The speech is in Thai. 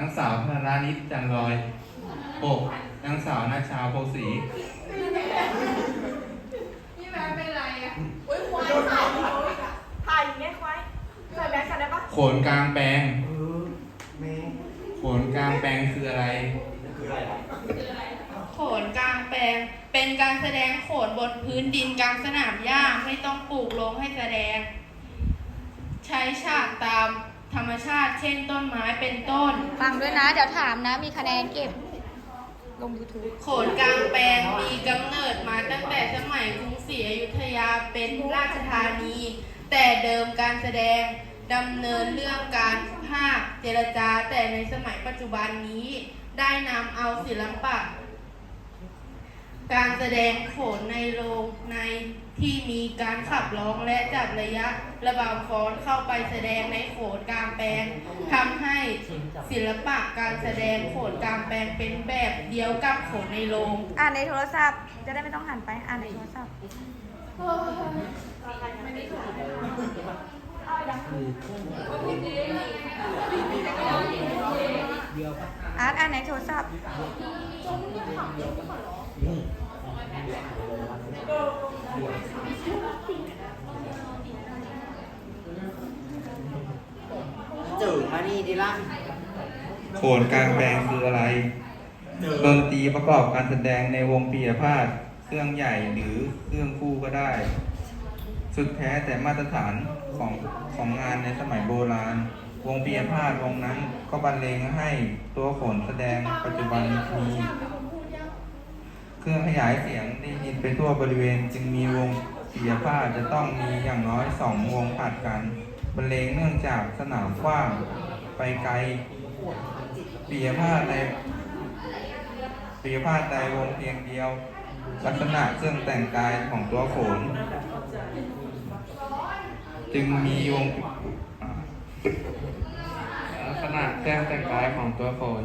นางสาวธนานิตจันลอยหกนางสาวนาชาโพสีพี่แม่เป็นไรอะอุ้ยควายถ่ายถ่ายอย่างเงี้ยควายใส่แบงค์กันได้ปะโขนกลางแปลงเออแม่งโขนกลางแปลงคืออะไร คืออะไรล่ะโขนกลางแปลง เป็นการแสดงโขนบนพื้นดินกลางสนามหญ้าไม่ต้องปลูกลงให้แสดง ใช้ฉากตาม ธรรมชาติ เช่นต้นไม้เป็นต้น ฟังด้วยนะ เดี๋ยวถามนะ มีคะแนนเก็บ ลง YouTube โขนกลางแปลงมีกำเนิดมาตั้งแต่สมัยกรุงศรีอยุธยาเป็นราชธานี แต่เดิมการแสดงดำเนินเรื่องการภาคเจรจาแต่ในสมัยปัจจุบันนี้ ได้นำเอาศิลปะ การแสดงโขนในโรงในที่มีการขับร้องและจับระยะระบำฟ้อนเข้าไปแสดงในโขนกลางแปลงทำให้ศิลปะการแสดงโขนกลางแปลงเป็นแบบเดียวกับโขนในโรงอ่านในโทรศัพท์ จะได้ไม่ต้องหันไปอ่านในโทรศัพท์อาร์ตอ่านในโทรศัพท์เจอมานี่ดิล่ะโขนกลางแปลงคืออะไรเจอดนตรีประกอบการแสดงในวงปียพาทย์เครื่องใหญ่หรือเครื่องคู่ก็ได้ สุดแท้แต่มาตรฐานของของงานในสมัยโบราณ วงปียพาทย์วงนั้นก็บรรเลงให้ตัวขนแสดงปัจจุบันมีเครื่องขยายเสียงได้ยินไปทั่วบริเวณ จึงมีวงปียพาทย์จะต้องมีอย่างน้อยสองวงผัดกันบรรเลงเนื่องจากสนามกว้างไปไกลปียพาทย์ในปียพาดใดวงเพียงเดียว ลักษณะเครื่องแต่งกายของตัวโขน จึงมีวง อ่าลักษณะเครื่องแต่งกายของตัวโขน